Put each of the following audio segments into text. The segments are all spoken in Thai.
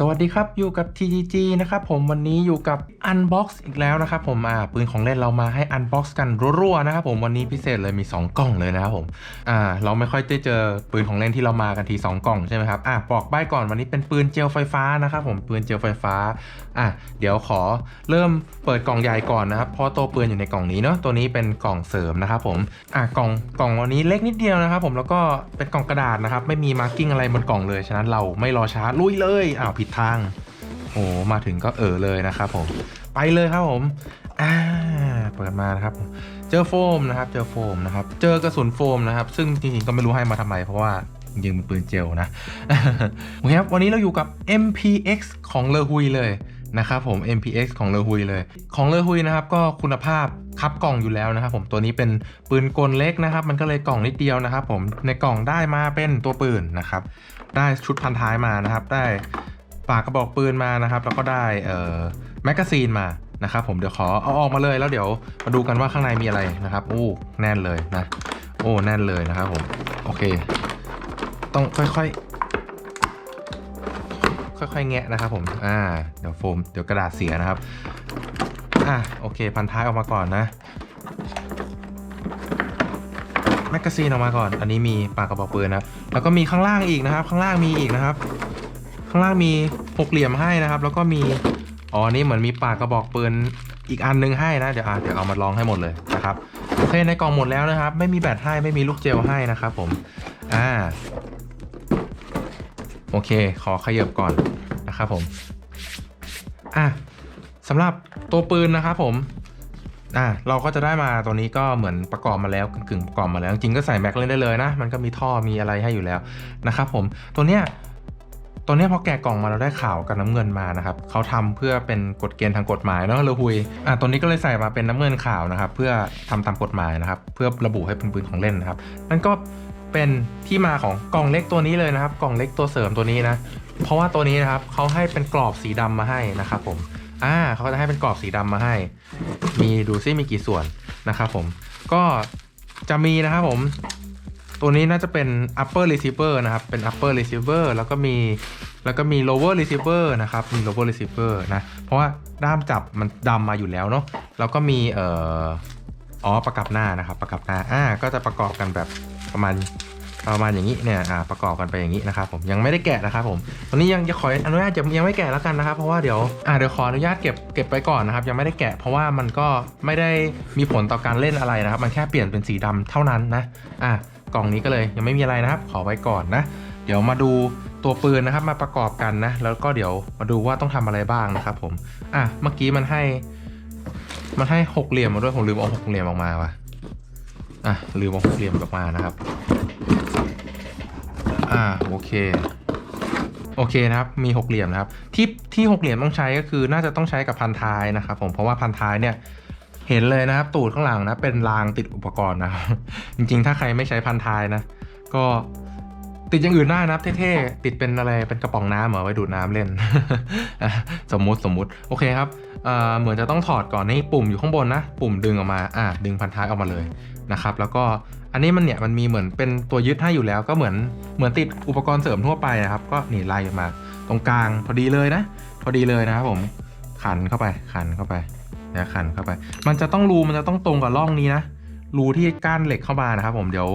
สวัสดีครับอยู่กับ TGG นะครับผมวันนี้อยู่กับ Unbox อีกแล้วนะครับผมอ่าปืนของเล่นเรามาให้ Unbox กันรัวๆนะครับผมวันนี้พิเศษเลยมี 2 กล่องเลยนะครับผมอ่าเราไม่ค่อยได้เจอปืนของเล่นที่เรามากันที 2 กล่องใช่ไหมครับอ่าบอกใบ้ก่อนวันนี้เป็นปืนเจลไฟฟ้านะครับผมปืนเจลไฟฟ้าอ่าเดี๋ยวขอเริ่มเปิดกล่องใหญ่ก่อนนะครับเพราะตัวปืนอยู่ในกล่องนี้เนาะตัวนี้เป็นกล่องเสริมนะครับผมอ่ากล่องกล่องวันนี้เล็กนิดเดียวนะครับผมแล้วก็เป็นกล่องกระดาษนะครับไม่มีมาร์กิ้งอะไรบนกล่องเลยฉะนั้นเราไม่รอช้าลุยเลยอ้าวผิดทาง โอ้มาถึงก็เออเลยนะครับผม ไปเลยครับผมอ่าเปิดมานะครับ เจอโฟมนะครับ เจอโฟมนะครับ เจอกระสุนโฟมนะครับ ซึ่งจริงๆก็ไม่รู้ให้มาทำไมเพราะว่าจริงเป็นปืนเจลนะโอเคครับวันนี้เราอยู่กับ MPX ของเลอฮุยเลยนะครับผม MPX ของเลอฮุยเลย ของเลอฮุยนะครับก็คุณภาพคับกล่องอยู่แล้วนะครับผมตัวนี้เป็นปืนกลเล็กนะครับ มันก็เลยกล่องนิดเดียวนะครับ ผมในกล่องได้มาเป็นตัวปืนนะครับ ได้ชุดพันท้ายมานะครับ ได้ ปากกระบอกปืนมานะครับ แล้วก็ได้เอ่อแมกกาซีนมานะครับผมเดี๋ยวขอเอาออกมาเลยแล้วเดี๋ยวมาดูกันว่าข้างในมีอะไรนะครับโอ้แน่นเลยนะ โอ้แน่นเลยนะครับผมโอเค ต้องค่อยๆ ค่อยๆแงะนะครับผมอ่าเดี๋ยวโฟมเดี๋ยวกระดาษเสียนะครับอ่าโอเค พันท้ายออกมาก่อนนะแมกกาซีนออกมาก่อน อันนี้มีปากกระบอกปืนนะ แล้วก็มีข้างล่างอีกนะครับ ข้างล่างมีอีกนะครับ ข้างล่างมีหกเหลี่ยมให้นะครับ แล้วก็มีอ๋ออันนี่เหมือนมีปากกระบอกปืนอีกอันนึงให้นะเดี๋ยวอ่าเดี๋ยวเอามาลองให้หมดเลยนะครับโอเคในกล่องหมดแล้วนะครับ ไม่มีแบตให้ไม่มีลูกเจลให้นะครับผมอ่าโอเค ขอขยับก่อนนะครับผมอะสำหรับตัวปืนนะครับผมอะเราก็จะได้มาตัวนี้ก็เหมือนประกอบมาแล้วกึ่งประกอบมาแล้ว จริงก็ใส่แม็กเล่นได้เลยนะ มันก็มีท่อมีอะไรให้อยู่แล้วนะครับผมตัวเนี้ย ตัวนี้พอแกะกล่องมาเราได้ข่าวกับน้ำเงินมานะครับเขาทำเพื่อเป็นกฎเกณฑ์ทางกฎหมายเนาะเลอหุยอะตัวนี้ก็เลยใส่มาเป็นน้ำเงินขาวนะครับ เพื่อทำตามกฎหมายนะครับ เพื่อระบุให้เป็นปืนของเล่นนะครับนั่นก็เป็นที่มาของกล่องเล็กตัวนี้เลยนะครับ กล่องเล็กตัวเสริมตัวนี้นะ เพราะว่าตัวนี้นะครับเขาให้เป็นกรอบสีดำมาให้นะครับผมอ่าเขาจะให้เป็นกรอบสีดำมาให้ มีดูซิมีกี่ส่วนนะครับผมก็จะมีนะครับผม ตัวนี้น่าจะเป็น upper receiver นะครับ เป็น upper receiver แล้วก็มีแล้วก็มี lower receiver นะครับ มี lower receiver นะ เพราะว่าด้ามจับมันดำมาอยู่แล้วเนาะ แล้วก็มีเอ่ออ๋อประกับหน้านะครับประกับหน้า อ่า ก็จะประกอบกันแบบประมาณประมาณอย่างนี้เนี่ยอ่าประกอบกันไปอย่างนี้นะครับผมยังไม่ได้แกะนะครับผมตอนนี้ยังจะขออนุญาตจะยังไม่แกะแล้วกันนะครับเพราะว่าเดี๋ยวอ่าเดี๋ยวขออนุญาตเก็บเก็บไปก่อนนะครับ ยังไม่ได้แกะ เพราะว่ามันก็ไม่ได้มีผลต่อการเล่นอะไรนะครับ มันแค่เปลี่ยนเป็นสีดำเท่านั้นนะอะ กล่องนี้ก็เลยยังไม่มีอะไรนะครับ ขอไว้ก่อนนะ เดี๋ยวมาดูตัวปืนนะครับ มาประกอบกันนะ แล้วก็เดี๋ยวมาดูว่าต้องทำอะไรบ้างนะครับผมอะเมื่อกี้มันให้ มันให้หกเหลี่ยมมาด้วยผมลืมเอาหกเหลี่ยมออกมาว่ะอะลืมเอาหกเหลี่ยมออกมานะครับ อ่าโอเคโอเคนะครับ มีหกเหลี่ยมนะครับ ที่ที่หกเหลี่ยมต้องใช้ก็คือน่าจะต้องใช้กับพันท้ายนะครับผม เพราะว่าพันท้ายเนี่ย เห็นเลยนะครับ ตูดข้างหลังนะเป็นรางติดอุปกรณ์นะครับจริงๆ ถ้าใครไม่ใช้พันท้ายนะ ก็ติดอย่างอื่นได้นะครับเท่ๆติดเป็นอะไรเป็นกระป๋องน้ำเหรอไว้ดูดน้ำเล่น สมมุติสมมุติโอเคครับเอ่อเหมือนจะต้องถอดก่อนนี่ปุ่มอยู่ข้างบนนะ ปุ่มดึงออกมาอะดึงพันท้ายออกมาเลยนะครับ แล้วก็อันนี้มันเนี่ยมันมีเหมือนเป็นตัวยึดให้อยู่แล้ว ก็เหมือนเหมือนติดอุปกรณ์เสริมทั่วไปนะครับ ก็นี่ไล่มา ตรงกลางพอดีเลยนะ พอดีเลยนะครับผมขันเข้าไปขันเข้าไป นะขันเข้าไป มันจะต้องรูมันจะต้องตรงกับร่องนี้นะรูที่ก้านเหล็กเข้ามานะครับ ผมเดี๋ยว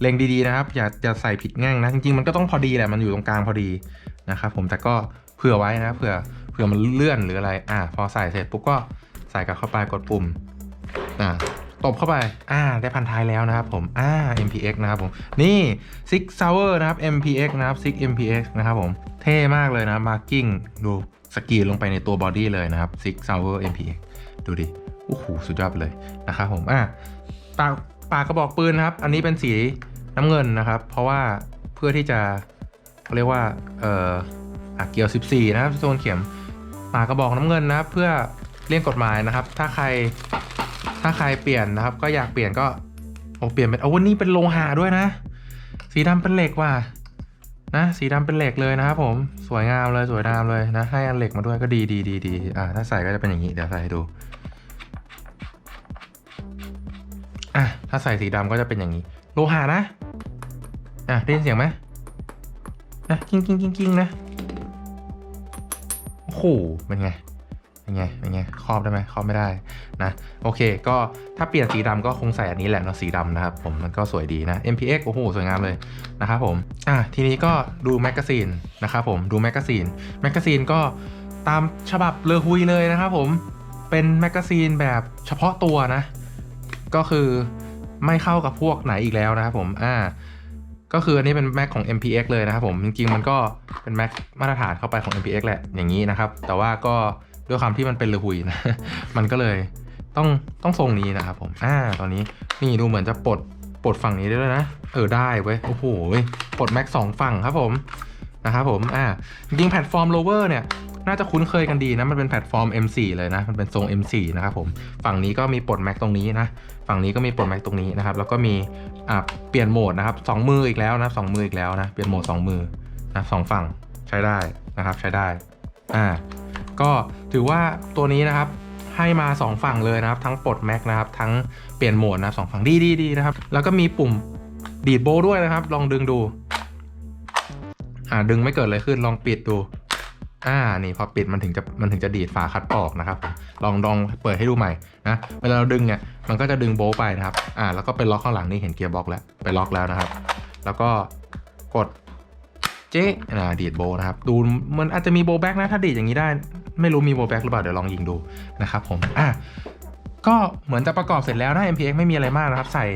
เล็งดีๆนะครับ อย่าอย่าใส่ผิดแง่งนะจริงๆมันก็ต้องพอดีแหละมันอยู่ตรงกลางพอดีนะครับผมแต่ก็เผื่อไว้นะเผื่อเผื่อมันเลื่อนหรืออะไร อ่า พอใส่เสร็จปุ๊บก็ใส่กลับเข้าไปกดปุ่มอ่าตบเข้าไป อ่า ได้พันท้ายแล้วนะครับผม อ่า MPX นะครับผม นี่ Six Sour นะครับ MPX นะครับ Six MPX นะครับผม เท่มากเลยนะ Marking ดูสกีลงไปในตัวบอดี้เลยนะครับ Six Sour MPX ดูดิโอ้โหสุดยอดเลยนะครับผมอะปากปากกระบอกปืนนะครับ อันนี้เป็นสีน้ำเงินนะครับ เพราะว่าเพื่อที่จะเขาเรียกว่าเอ่ออะเกี่ยว 14 นะครับโซนเข็มปากกระบอกน้ำเงินนะครับ เพื่อเลี่ยงกฎหมายนะครับ ถ้าใครถ้าใครเปลี่ยนนะครับ ก็อยากเปลี่ยนก็โอ้เปลี่ยนเป็นโอ้วันนี้เป็นโลหะด้วยนะ สีดำเป็นเหล็กว่ะนะสีดำเป็นเหล็กเลยนะครับผมสวยงามเลยสวยงามเลยนะ ให้อันเหล็กมาด้วยก็ดีดีดีดีอ่าถ้าใส่ก็จะเป็นอย่างนี้เดี๋ยวใส่ให้ดูาใส่สีดำก็จะเป็นอย่างนี้ โลหะนะ อะได้ยินเสียงไหมนะกิ้งกิ้งกิ้งกิ้งนะโหเป็นไงเป็นไงเป็นไงครอบได้ไหมครอบไม่ได้นะโอเค ก็ถ้าเปลี่ยนสีดำก็คงใส่อันนี้แหละเนาะสีดำนะครับผมมันก็สวยดีนะ MPX โอ้โหสวยงามเลยนะครับผมอะทีนี้ก็ดูแมกกาซีนนะครับผมดูแมกกาซีนแมกกาซีนก็ตามฉบับเลอฮุยเลยนะครับผมเป็นแมกกาซีนแบบเฉพาะตัวนะ ก็คือ ไม่เข้ากับพวกไหนอีกแล้วนะครับผมอ่าก็คืออันนี้เป็น Mac ของ MPX เลยนะครับผม จริงๆ มันก็เป็น Mac มาตรฐานเข้าไปของ MPX แหละอย่างนี้นะครับ แต่ว่าก็ด้วยความที่มันเป็นเลหุยนะ มันก็เลยต้องต้องทรงนี้นะครับผมอ่าตอนนี้นี่ดูเหมือนจะปลดปลดฝั่งนี้ได้ด้วยนะ เออได้เว้ยโอ้โหปลด Mac สองฝั่งครับผมนะครับผมอ่าจริงแพลตฟอร์ม lower เนี่ย น่าจะคุ้นเคยกันดีนะ มันเป็นแพลตฟอร์ม M4 เลยนะ มันเป็นทรง M4 นะครับผม ฝั่งนี้ก็มีปลด Mac ตรงนี้นะ ฝั่งนี้ก็มีปลด Mac ตรงนี้นะครับ แล้วก็มีอ่าเปลี่ยนโหมดนะครับสองมืออีกแล้วนะสองมืออีกแล้วนะ เปลี่ยนโหมดสองมือนะสองฝั่งใช้ได้นะครับ ใช้ได้ อ่า ก็ถือว่าตัวนี้นะครับให้มา 2 ฝั่งเลยนะครับ ทั้งปลด Mac นะครับ ทั้งเปลี่ยนโหมดนะสองฝั่งดีดีดีนะครับ แล้วก็มีปุ่มดีดโบด้วยนะครับ ลองดึงดู อ่าดึงไม่เกิดอะไรขึ้นลองปิดดู อ่านี่พอปิดมันถึงจะมันถึงจะดีดฝาคัดออกนะครับลองลองเปิดให้ดูใหม่นะเวลาเราดึงเนี่ยมันก็จะดึงโบไปนะครับอ่าแล้วก็เป็นล็อกข้างหลังนี่เห็นเกียร์บ็อกแล้วไปล็อกแล้วนะครับ แล้วก็กดเจ๊อ่าดีดโบนะครับดูมันอาจจะมีโบแบ็กนะถ้าดีดอย่างนี้ได้ ไม่รู้มีโบแบ็กหรือเปล่าเดี๋ยวลองยิงดูนะครับผมอะก็เหมือนจะประกอบเสร็จแล้วนะ MPX ไม่มีอะไรมากนะครับ ใส่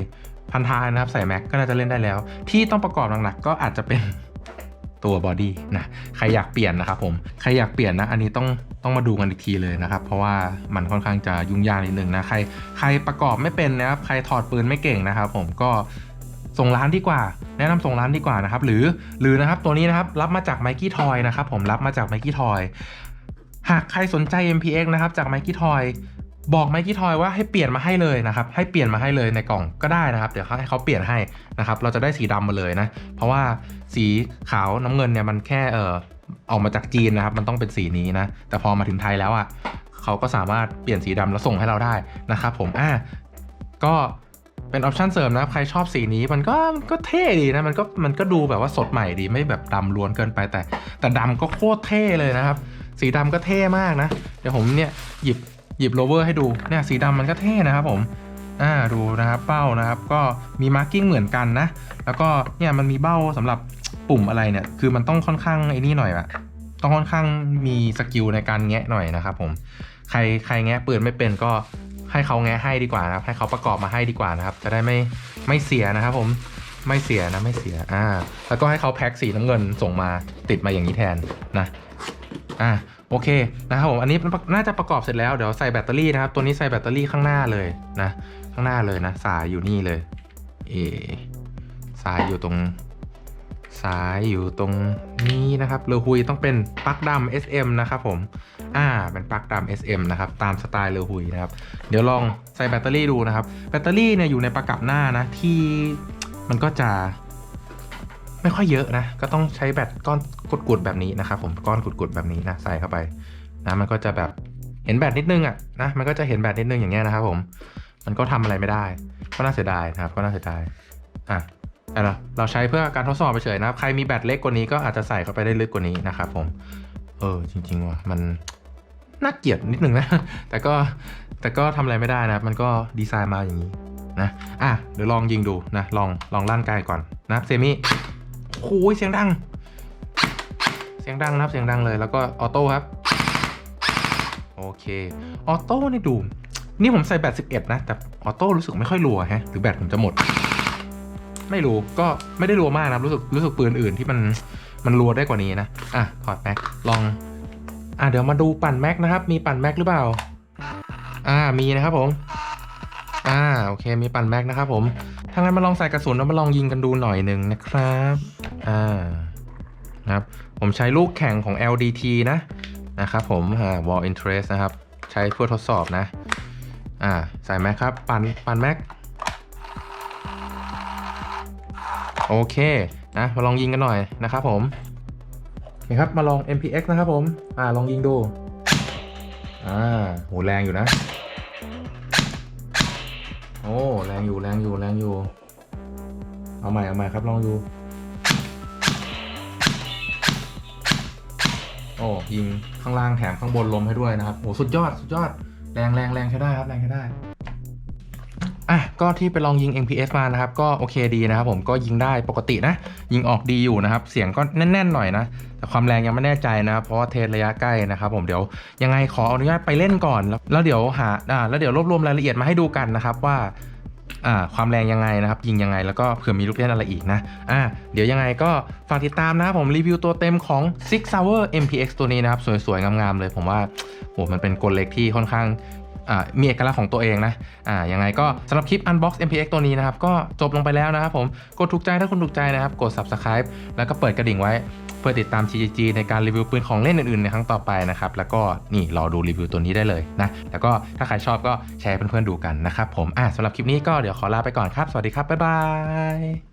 พันทายนะครับ ใส่แม็กก็น่าจะเล่นได้แล้ว ที่ต้องประกอบหนักๆก็อาจจะเป็น ตัวบอดี้นะใครอยากเปลี่ยนนะครับผมใครอยากเปลี่ยนนะอันนี้ต้องต้องมาดูกันอีกทีเลยนะครับเพราะว่ามันค่อนข้างจะยุ่งยากนิดนึงนะใครใครประกอบไม่เป็นนะครับใครถอดปืนไม่เก่งนะครับ ผมก็ส่งร้านดีกว่า แนะนำส่งร้านดีกว่านะครับ หรือหรือนะครับตัวนี้นะครับรับมาจากไมกี้ทอยนะครับผมรับมาจากไมกี้ทอยหากใครสนใจ MPX นะครับจากไมกี้ทอย บอกไมกี้ทอยว่าให้เปลี่ยนมาให้เลยนะครับ ให้เปลี่ยนมาให้เลยในกล่องก็ได้นะครับ เดี๋ยวเขาให้เขาเปลี่ยนให้นะครับ เราจะได้สีดำมาเลยนะ เพราะว่าสีขาวน้ำเงินเนี่ยมันแค่เออออกมาจากจีนนะครับ มันต้องเป็นสีนี้นะ แต่พอมาถึงไทยแล้วอะเขาก็สามารถเปลี่ยนสีดำแล้วส่งให้เราได้นะครับผม อะก็เป็นออปชันเสริมนะใครชอบสีนี้มันก็นก็เท่ดีนะมันก็มันก็ดูแบบว่าสดใหม่ดีไม่แบบดำล้วนเกินไปแต่ แต่ดำก็โคตรเท่เลยนะครับ สีดำก็เท่มากนะ เดี๋ยวผมเนี่ยหยิบ หยิบโลเวอร์ให้ดูเนี่ยสีดำมันก็เท่นะครับผมอ่าดูนะครับเป้านะครับก็มีมาร์กิ้งเหมือนกันนะ แล้วก็เนี่ยมันมีเบ้าสำหรับปุ่มอะไรเนี่ยคือมันต้องค่อนข้างไอ้นี่หน่อยอะต้องค่อนข้างมีสกิลในการแงะหน่อยนะครับผมใครใครแงะปืนไม่เป็นก็ให้เขาแงะให้ดีกว่านะครับ ให้เขาประกอบมาให้ดีกว่านะครับ จะได้ไม่ไม่เสียนะครับผมไม่เสียนะไม่เสียอ่าแล้วก็ให้เขาแพ็คสีน้ำเงินส่งมาติดมาอย่างนี้แทนนะอ่า โอเคนะครับผมอันนี้น่าจะประกอบเสร็จแล้วเดี๋ยวใส่แบตเตอรี่นะครับตัวนี้ใส่แบตเตอรี่ข้างหน้าเลยนะข้างหน้าเลยนะสายอยู่นี่เลยเอสายอยู่ตรงสายอยู่ตรงนี้นะครับเรือหุยต้องเป็นปลั๊กดำ SM นะครับผมอ่าเป็นปลั๊กดำ SM นะครับตามสไตล์เรือหุยนะครับเดี๋ยวลองใส่แบตเตอรี่ดูนะครับแบตเตอรี่เนี่ยอยู่ในประกับหน้านะที่มันก็จะ ไม่ค่อยเยอะนะ ก็ต้องใช้แบตก้อนกุดๆแบบนี้นะครับผมก้อนกุดๆแบบนี้นะใส่เข้าไปนะมันก็จะแบบเห็นแบตนิดนึงอะนะมันก็จะเห็นแบตนิดนึงอย่างเงี้ยนะครับผม มันก็ทำอะไรไม่ได้ ก็น่าเสียดายนะครับก็น่าเสียดายอะแต่เราเราใช้เพื่อการทดสอบไปเฉยนะครับ ใครมีแบตเล็กกว่านี้ก็อาจจะใส่เข้าไปได้ลึกกว่านี้นะครับผม เออจริง ๆ ว่ะมันน่าเกลียดนิดนึงนะ แต่ก็แต่ก็ทำอะไรไม่ได้นะครับ มันก็ดีไซน์มาอย่างนี้นะ อะเดี๋ยวลองยิงดูนะลองลองลั่นไกลก่อนนะเซมิ โอ้ยเสียงดัง เสียงดังนะครับเสียงดังเลยแล้วก็ออโต้ครับ โอเค ออโต้นี่ดู นี่ผมใส่แบต11 นะ แต่ออโต้รู้สึกไม่ค่อยรัวแฮะหรือแบตผมจะหมด ไม่รู้ก็ไม่ได้รัวมากนะรู้สึกรู้สึกปืนอื่นที่มันมันรัวได้กว่านี้นะ อะถอดแม็กลองอะเดี๋ยวมาดูปั่นแม็กนะครับ มีปั่นแม็กหรือเปล่า อ่ามีนะครับผม อ่าโอเคมีปั่นแม็กนะครับผมถ้างั้นมาลองใส่กระสุนแล้วมาลองยิงกันดูหน่อยหนึ่งนะครับ อ่านะครับผมใช้ลูกแข่งของ LDT นะนะครับผมอ่า Wall Interest นะครับ ใช้เพื่อทดสอบนะอ่าใส่แม็กครับ ปั่นปั่นแม็กโอเคนะมาลองยิงกันหน่อยนะครับผมนี่ครับมาลอง MPX นะครับผมอ่าลองยิงดูอ่าโหแรงอยู่นะ โอ้แรงอยู่แรงอยู่แรงอยู่ เอาใหม่เอาใหม่ครับลองดู โอ้ยิงข้างล่างแถมข้างบนลมให้ด้วยนะครับโอ้สุดยอดสุดยอดแรงแรงแรงใช้ได้ครับแรงใช้ได้อะก็ที่ไปลองยิง MPS มานะครับก็โอเคดีนะครับผมก็ยิงได้ปกตินะ ยิงออกดีอยู่นะครับ เสียงก็แน่นๆหน่อยนะ แต่ความแรงยังไม่แน่ใจนะครับเพราะว่าเทสระยะใกล้นะครับผมเดี๋ยวยังไงขออนุญาตไปเล่นก่อนแล้วแล้วเดี๋ยวหาอ่าแล้วเดี๋ยวรวบรวมรายละเอียดมาให้ดูกันนะครับว่า ความแรงยังไงนะครับ ยิงยังไงแล้วก็เผื่อมีลูกเล่นอะไรอีกนะอ่าเดี๋ยวยังไงก็ฝากติดตามนะครับผมรีวิวตัวเต็มของ Six Hour MPX ตัวนี้นะครับ สวยๆ งามๆเลย ผมว่าโหมันเป็นกลเล็กที่ค่อนข้าง มีเอกลักษณ์ของตัวเองนะอ่ายังไงก็สำหรับคลิป Unbox MPX ตัวนี้นะครับ ก็จบลงไปแล้วนะครับผมกดถูกใจถ้าคุณถูกใจนะครับ กด Subscribe แล้วก็เปิดกระดิ่งไว้ เพื่อติดตาม GGG ในการรีวิวปืนของเล่นอื่นๆ ในครั้งต่อไปนะครับ แล้วก็นี่รอดูรีวิวตัวนี้ได้เลยนะ แล้วก็ถ้าใครชอบก็แชร์เพื่อนๆดูกันนะครับผมอะสำหรับคลิปนี้ก็เดี๋ยวขอลาไปก่อนครับสวัสดีครับบ๊ายบาย